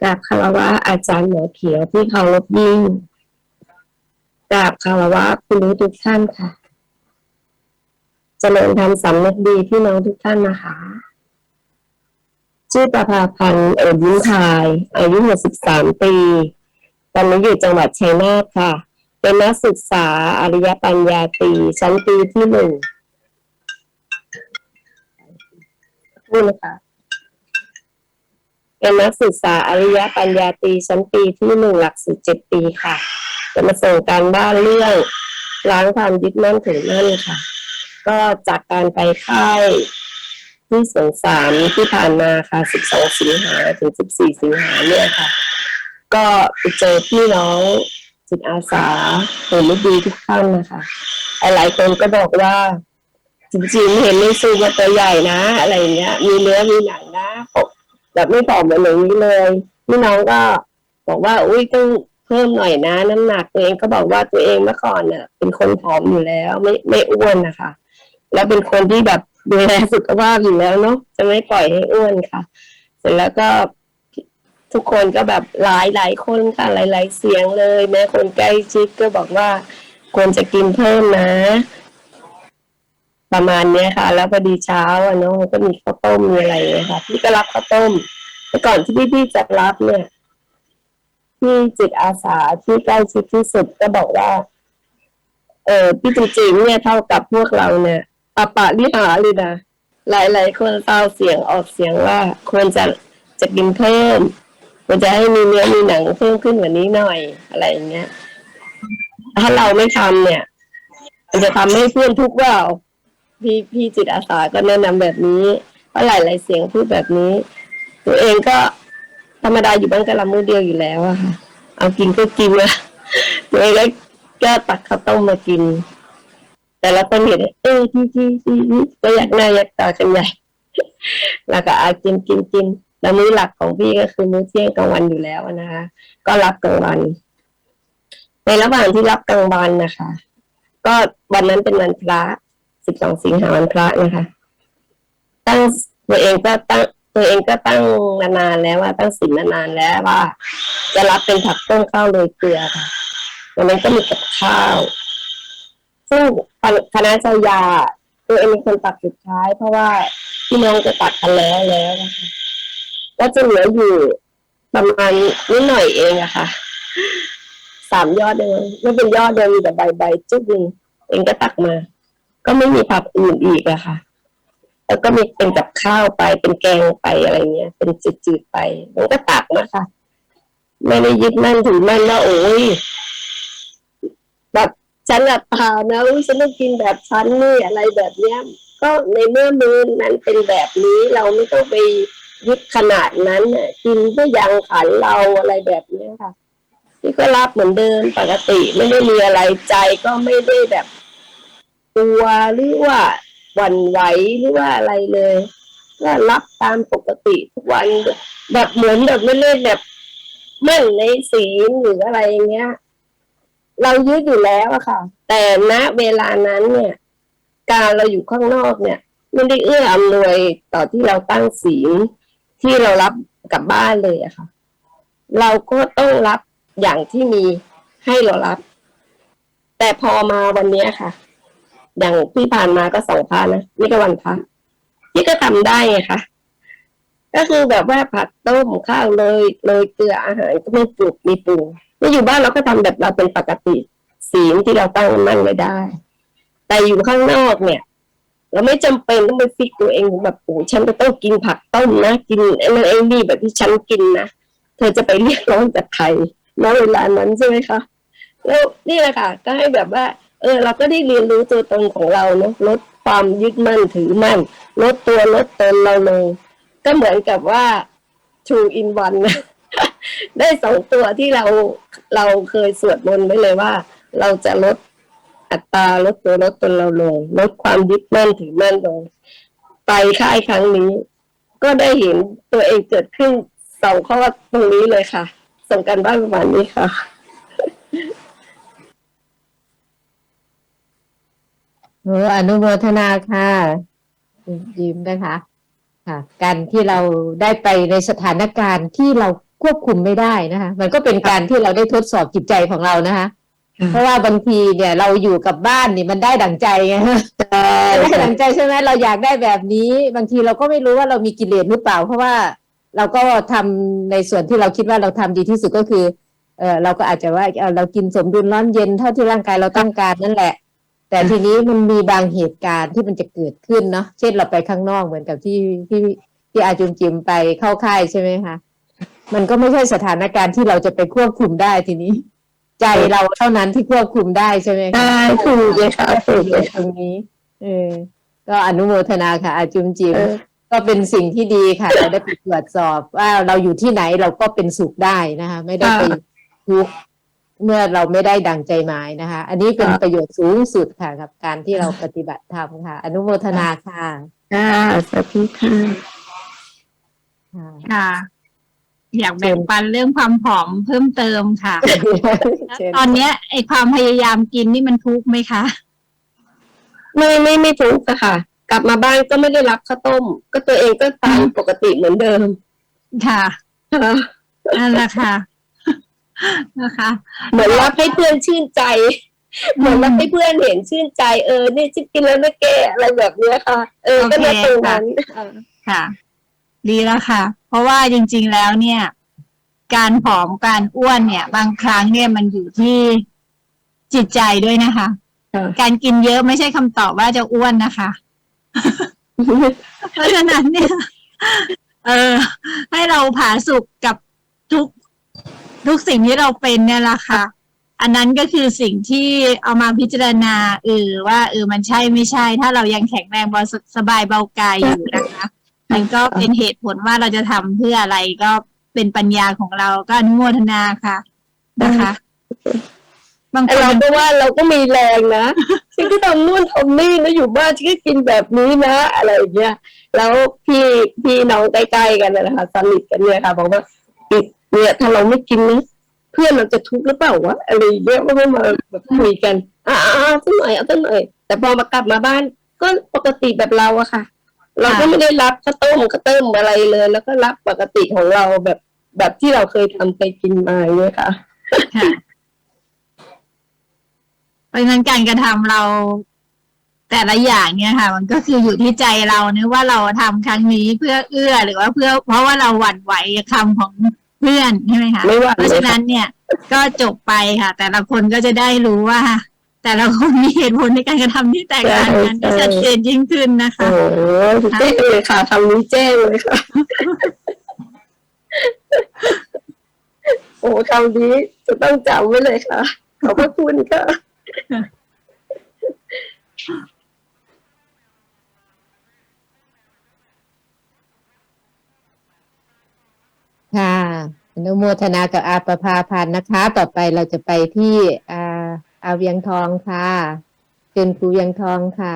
กราบคารวะอาจารย์หมอเขียวที่เคารพยิ่งกราบคารวะคุณรู้ทุกท่านค่ะเจริญธรรมสำนึกดีที่น้องทุกท่านนะคะ ชื่อประภาพันธ์เอิญยิ้มทาย อายุ 63 ปี ตอนนี้อยู่จังหวัดชัยนาทค่ะ เป็นนักศึกษาอริยปัญญาตรีชั้นปีที่หนึ่งพูดนะคะ เป็นนักศึกษาอริยปัญญาตรีชั้นปีที่หนึ่งหลักสูตรเจ็ดปีค่ะ จะมาส่งการบ้านเรื่องล้างความยึดมั่นถือมั่นค่ะ ก็จากการไปค่ายที่สงสารที่ผ่านมาค่ะ 12 สิงหาถึง 14 สิงหาเนี่ยค่ะ ก็ไปเจอพี่น้องจิตอาสาเห็นไม่ดีทุกท่านนะคะหลายคนก็บอกว่าจริงๆเห็นไม่สู้ว่าตัวใหญ่นะ อะไรเงี้ย มีเนื้อมีหนังนะ แบบไม่ผอมเหมือนอย่างนี้เลยพี่น้องก็บอกว่า อุ้ยต้องเพิ่มหน่อยนะ น้ำหนักตัวเองก็บอกว่าตัวเองเมื่อก่อนเนี่ยเป็นคนผอมอยู่แล้ว ไม่ไม่อ้วนนะคะแล้วเป็นคนที่แบบดูแลสุขภาพอยู่แล้วเนาะจะไม่ปล่อยให้อ้วนค่ะ เสร็จแล้วก็ทุกคนก็แบบหลายหลายคนค่ะ หลายหลายเสียงเลย แม้คนใกล้ชิดก็บอกว่าควรจะกินเพิ่มนะ ประมาณเนี้ยค่ะ แล้วพอดีเช้าอะเนาะก็มีข้าวต้มมีอะไรเงี้ยค่ะพี่ก็รับข้าวต้มแต่ก่อนที่พี่พี่จะรับเนี่ยพี่จิตอาสาที่ใกล้ชิดที่สุดก็บอกว่า เออพี่จริงๆเนี่ยเท่ากับพวกเราเนี่ยปะปะลิหาเลยนะหลายๆคนเศร้าเสียงออกเสียงว่าควรจะจะกินเพิ่มควรจะให้มีเนื้อมีหนังเพิ่มขึ้นกว่านี้หน่อยอะไรอย่างเงี้ยถ้าเราไม่ทำเนี่ย มันจะทำให้เพื่อนทุกข์ว่า พี่พี่จิตอาสาก็แนะนำแบบนี้เพราหลายหลายๆเสียงพูดแบบนี้ ตัวเองก็ธรรมดาอยู่บ้านกะละมือเดียวอยู่แล้วอะค่ะ เอากินก็กินนะตัวเองก็ก้ตักข้าวต้มมากิน แต่ละคนเห็นเออที่ที่ที่ก็อยากหน้าอยากตากันใหญ่แล้วก็อากินกินกินแล้วมื้อหลักของพี่ก็คือมื้อเที่ยงกลางวันอยู่แล้วนะคะ ก็รับกลางวัน ในระหว่างที่รับกลางวันนะคะ ก็วันนั้นเป็นวันพระ สิบสองสิงหาวันพระนะคะ ตั้งตัวเองก็ตั้งตัวเองก็ตั้งนานๆแล้วว่าตั้งสินนานๆแล้วว่า จะรับเป็นผักต้มข้าวโรยเกลือค่ะวันนั้นก็มีกับข้าว ซึ่งคณะเจ้ายาตัวเองเป็นคนตักสุดท้าย เพราะว่าพี่น้องจะตักกันแล้วแล้วนะคะก็จะเหลืออยู่ประมาณนิดหน่อยเองอะค่ะสามยอดเองไม่เป็นยอดเดียวมีแต่ใบใบๆจุ๊บหนึ่งเองก็ตักมา ก็ไม่มีผักอื่นอีกอะค่ะ แล้วก็มีเป็นกับข้าวไปเป็นแกงไปอะไรเงี้ย เป็นจืดๆไปมันก็ตักมาค่ะ ไม่ได้ยึดมั่นถือมั่นว่าโอ้ยแบบฉันอะตานะอุ๊ยฉันต้องกินแบบฉันนี่อะไรแบบเนี้ย ก็ในเมื่อมือนั้นเป็นแบบนี้เราไม่ต้องไปยึดขนาดนั้นน่ะกินเพื่อยังขันเราอะไรแบบเนี้ยค่ะ ที่ก็รับเหมือนเดิมปกติไม่ได้มีอะไรใจก็ไม่ได้แบบ กลัวหรือว่าหวั่นไหวหรือว่าอะไรเลยก็รับตามปกติทุกวันแบบเหมือนแบบไม่เล่นแบบมั่นในศีลหรืออะไรอย่างเงี้ย เรายึดอยู่แล้วอะค่ะ แต่ณเวลานั้นเนี่ย การเราอยู่ข้างนอกเนี่ยไม่ได้เอื้ออำนวยต่อที่เราตั้งศีลที่เรารับกลับบ้านเลยอะค่ะ เราก็ต้องรับอย่างที่มีให้เรารับ แต่พอมาวันนี้ค่ะ อย่างที่ผ่านมาก็สองพระนะนี่ก็วันพระนี่ก็ทำได้ไงคะก็คือแบบว่าผัดต้มข้าวเลยเลยเกลืออาหารก็ไม่ปรุกมีปรุงไม่อยู่บ้านเราก็ทำแบบเราเป็นปกติศีลที่เราตั้งมั่นไว้ได้ แต่อยู่ข้างนอกเนี่ย เราไม่จำเป็นต้องไปฟิกตัวเองแบบโอ้ฉันจะต้องกินผักต้มนะกินไอ้นั่นไอ้นี่แบบที่ฉันกินนะเธอจะไปเรียกร้องจากใครณเวลานั้นใช่ไหมคะแล้วนี่แหละค่ะก็ให้แบบว่า เออ เราก็ได้เรียนรู้ตัวตนของเราเนาะลดความยึดมั่นถือมั่น ลดตัวลดตนเราลง ก็เหมือนกับว่า two in one นได้สองตัวที่เราเราเคยสวดมนต์ไว้เลยว่า เราจะลดอัตราลดตัวลดตนเราลง ลดความยึดมั่นถือมั่นลง ไปค่ายครั้งนี้ ก็ได้เห็นตัวเองเกิดขึ้นสองข้อตรงนี้เลยค่ะ ส่งกันบ้านประมาณนี้ค่ะ โอ้อนุโมทนาค่ะยิ้มนะคะ ค่ะ การที่เราได้ไปในสถานการณ์ที่เราควบคุมไม่ได้นะคะ มันก็เป็นการที่เราได้ทดสอบจิตใจของเรานะคะค่ะเพราะว่าบางทีเนี่ย เราอยู่กับบ้านนี่มันได้ดั่งใจไงใช่ได้ดั่งใจใช่ไหมเราอยากได้แบบนี้ บางทีเราก็ไม่รู้ว่าเรามีกิเลสหรือเปล่า เพราะว่าเราก็ทำในส่วนที่เราคิดว่าเราทำดีที่สุดก็คือ เออเราก็อาจจะว่าเออเรากินสมดุลร้อนเย็นเท่าที่ร่างกายเราต้องการนั่นแหละ แต่ทีนี้มันมีบางเหตุการณ์ที่มันจะเกิดขึ้นเนาะเช่นเราไปข้างนอกเหมือนกับที่ที่ที่อาจุนจิมไปเข้าค่ายใช่ไหมคะมันก็ไม่ใช่สถานการณ์ที่เราจะไปควบคุมได้ทีนี้ ใจเราเท่านั้นที่ควบคุมได้ใช่ไหมคะได้ถูกเลยค่ะถูกเลยตรงนี้ เออ ก็อนุโมทนาค่ะ อาจุมจิมเออก็เป็นสิ่งที่ดีค่ะเราได้ไปตรวจสอบว่าเราอยู่ที่ไหนเราก็เป็นสุขได้นะคะ ไม่ได้ไปทุกข์ เมื่อเราไม่ได้ดังใจหมายนะคะ อันนี้เป็นประโยชน์สูงสุดค่ะกับการที่เราปฏิบัติธรรมค่ะ อนุโมทนาค่ะค่ะสาธุค่ะค่ะค่ะอยากแบ่งปันเรื่องความผอมเพิ่มเติมค่ะเชิญตอนเนี้ยไอความพยายามกินนี่มันทุกข์ไหมคะ ไม่ไม่ไม่ทุกข์อะค่ะ กลับมาบ้านก็ไม่ได้รับข้าวต้ม ก็ตัวเองก็ทานปกติเหมือนเดิม ค่ะค่ะนั่นแหละค่ะ นะคะ เหมือนรับให้เพื่อนชื่นใจ เหมือนรับให้เพื่อนเห็นชื่นใจเออนี่ฉันกินแล้วนะแกอะไรแบบเนี้ยค่ะ เออก็ในตรงนั้นค่ะค่ะ ดีแล้วค่ะ เพราะว่าจริง ๆแล้วเนี่ย การผอมการอ้วนเนี่ย บางครั้งเนี่ยมันอยู่ที่จิตใจด้วยนะคะค่ะการกินเยอะไม่ใช่คำตอบว่าจะอ้วนนะคะ เพราะฉะนั้นเนี่ย เออ ให้เราผาสุกกับทุก ทุกสิ่งที่เราเป็นเนี่ยแหละค่ะ อันนั้นก็คือสิ่งที่เอามาพิจารณาเออว่าเออมันใช่ไม่ใช่ ถ้าเรายังแข็งแรงเบาสสบายเบากายอยู่นะคะมันก็เป็นเหตุผลว่าเราจะทำเพื่ออะไรก็เป็นปัญญาของเราก็อนุโมทนาค่ะนะคะบางไอคนเราก็ว่าเราก็มีแรงนะฉันก็ทำนู่นทำนี่นะอยู่บ้านฉันก็กินแบบนี้นะ อะไรอย่างเงี้ยแล้วพี่พี่น้องใกล้ๆกันนะคะสนิทกันเนี่ยค่ะบอกว่า อีกเนี่ยถ้าเราไม่กินนะเพื่อนเราจะทุกข์หรือเปล่าวะอะไรอย่างเงี้ยก็ไม่มาแบบคุยกันอ่าเอาสักหน่อยเอาสักหน่อย แต่พอมากลับมาบ้าน ก็ปกติแบบเราอะค่ะ เราก็ไม่ได้รับข้าวต้มข้าวต้มอะไรเลย แล้วก็รับปกติของเราแบบแบบที่เราเคยทำเคยกินมาเนี่ยค่ะเพราะฉะนั้นการกระทำเรา แต่ละอย่างเนี่ยค่ะ มันก็คืออยู่ที่ใจเราเนะว่าเราทำครั้งนี้เพื่อเอื้อหรือว่าเพื่อ เพราะว่าเราหวั่นไหวกับคำของเพื่อนใช่ไหมคะไม่ว่าเพราะฉะนั้นเนี่ย ก็จบไปค่ะ แต่ละคนก็จะได้รู้ว่า แต่ละคนมีเหตุผลในการกระทำที่แตกต่างกันที่ชัดเจนยิ่งขึ้นนะคะโอ้โหแจ้งเลยค่ะทำนี้แจ้งเลยค่ะโอ้คำนี้จะต้องจำไว้เลยค่ะ ขอบพระคุณค่ะค่ะอ นุโมทนากับอาประภาพันธ์นะคะ ต่อไปเราจะไปที่อาอาเวียงทองค่ะเชิญครูเวียงทองค่ะ